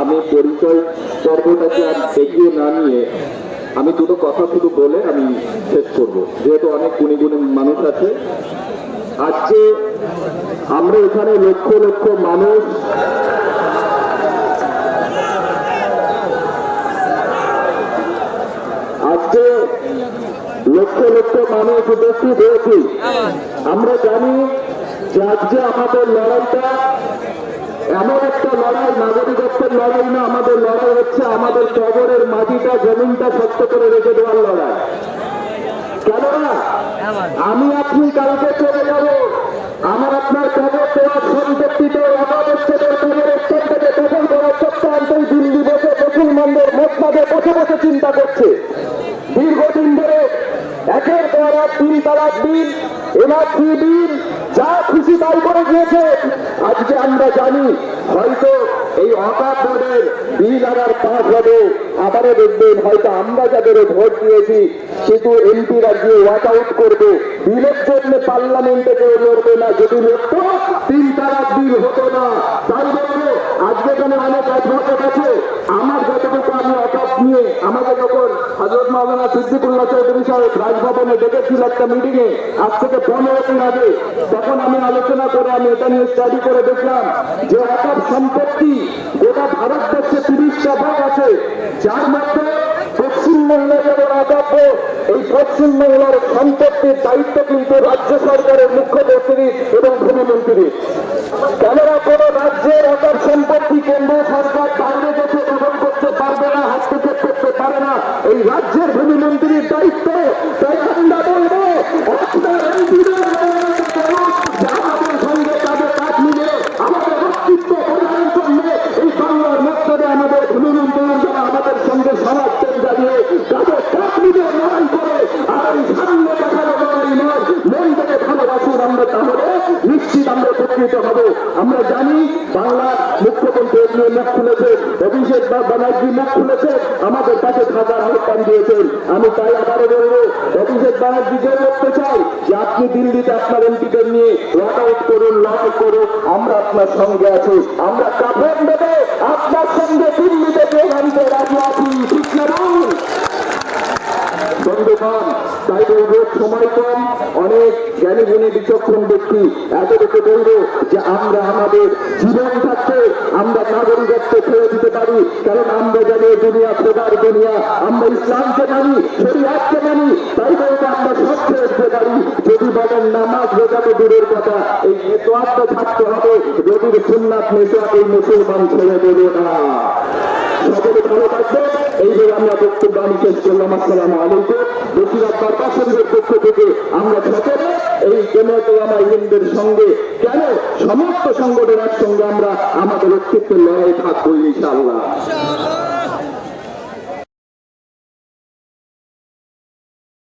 আমি পরিচয় পর্বটাকে আর এগিয়ে না নিয়ে আমি দুটো কথা শুধু বলে আমি শেষ করব। যেহেতু অনেক গুণী গুণী মানুষ আছে। আজকে আমরা এখানে লক্ষ লক্ষ মানুষ আজকে লক্ষ লক্ষ মানুষ উপস্থিত হয়েছি। আমরা জানি যে আজকে আমাদের লড়াইটা এমন একটা লড়াই, নাগরিকত্বের লড়াই না, আমাদের লড়াই হচ্ছে আমাদের কবরের মাটিটা, জমিনটা শক্ত করে রেখে দেওয়ার লড়াই। কেননা, আমি আপনি কালকে চলে যাব। আমার আপনার কবর দেওয়ার সম্পত্তিতে দীর্ঘদিন ধরে একের পর এক তিন তালাক বিল এনআরসি বিল যা খুশি তাই করে দিয়েছে। আজকে আমরা জানি, হয়তো এই অকাপ বোর্ডের বিল আবার পাস হবে, আবারও দেখবেন হয়তো আমরা যাদের ভোট দিয়েছি শুধু এমপিরা গিয়ে ওয়াক আউট করবে। বিলের জন্য পার্লামেন্টে কেউ লড়বে না, যদি লড়তো, তিন তালাক বিল হতো না। তাই বলব, আজকে এখানে অনেক অ্যাডভোকেট আছে আমার যতটুকু আমি অকাপ নিয়ে, আমাকে যখন মাওলানা সিদ্দিকুল্লাহ চৌধুরী সাহেব রাজভবনে ডেকেছিল একটা মিটিং এ। আজ থেকে পনেরো দিন আগে। তখন আমি আলোচনা করে আমি এটা নিয়ে স্টাডি করে দেখলাম যে অকাপ সম্পত্তি গোটা ভারতবর্ষে তিরিশটা ভাগ আছে। যার মধ্যে পশ্চিমবঙ্গে সম্পত্তির দায়িত্ব কিন্তু রাজ্য সরকারের মুখ্যমন্ত্রী এবং ভূমিমন্ত্রী কেননা কোন রাজ্যের অকাপ সম্পত্তি না করতে পারে না। এই রাজ্যের ভূমিমন্ত্রীর দায়িত্ব তাই আমরা বলব আপনার এমপিদের আমাদের সঙ্গে তাদের কাজ মিলে আমাদের অস্তিত্ব প্রদানের জন্য এই বাংলার মধ্যে আমাদের ভূমিমন্ত্রীর যারা আমাদের সঙ্গে সমাজের দাঁড়িয়ে তাদের কাজ মিলে লড়াই করে আর এই সামনে দেখানো লড়াই নয় মন থেকে ভালোবাসুন আমরা তাহলে নিশ্চিত আমরা উপকৃত হব। আমরা জানি বাংলার মুখ্যমন্ত্রী মুখ খুলেছে, অভিষেক ব্যানার্জি মুখ খুলেছে, আমাদের কাছে থাকার আহ্বান দিয়েছেন। আমি তাই আবারও বলব, অভিষেক ব্যানার্জিকে বলতে চাই যে আপনি দিল্লিতে আপনার এমপিদের নিয়ে ওয়াক আউট করুন লড়াই করুন আমরা আপনার সঙ্গে আছি। আমরা কাপড় দেবো আপনার সঙ্গে দিল্লিতে প্রধানকে রাজি আছি, ঠিক না বন্ধুগণ, তাই বলব, সময় কম জ্ঞানী গুণী বিচক্ষণ ব্যক্তি এতটুকু বলব যে আমরা আমাদের জীবন থাকতে আমরা নাগরিকত্ব ছেড়ে দিতে পারি। কারণ আমরা জানি দুনিয়া খোদার দুনিয়া। আমরা ইসলামকে মানি, শরীয়তকে মানি, তাই বলব আমরা সব দিতে পারি। যদি বলেন, নামাজ রোজা তো দূরের কথা এই নেতোয়াত্ম থাকতে হবে। যদি সুন্নাত নেতোয়াত এই মুসলমান ছেড়ে দেবে না। আমরা বক্তব্য আমি শেষ করলাম। আসসালামু আলাইকুম। বসিরাত পক্ষ থেকে আমরা সকলে এই জমাত আমার ইন্দের সঙ্গে কেন সমস্ত সংগঠনের সঙ্গে আমরা আমাদের অস্তিত্বের লড়াই থাকব ইনশাআল্লাহ?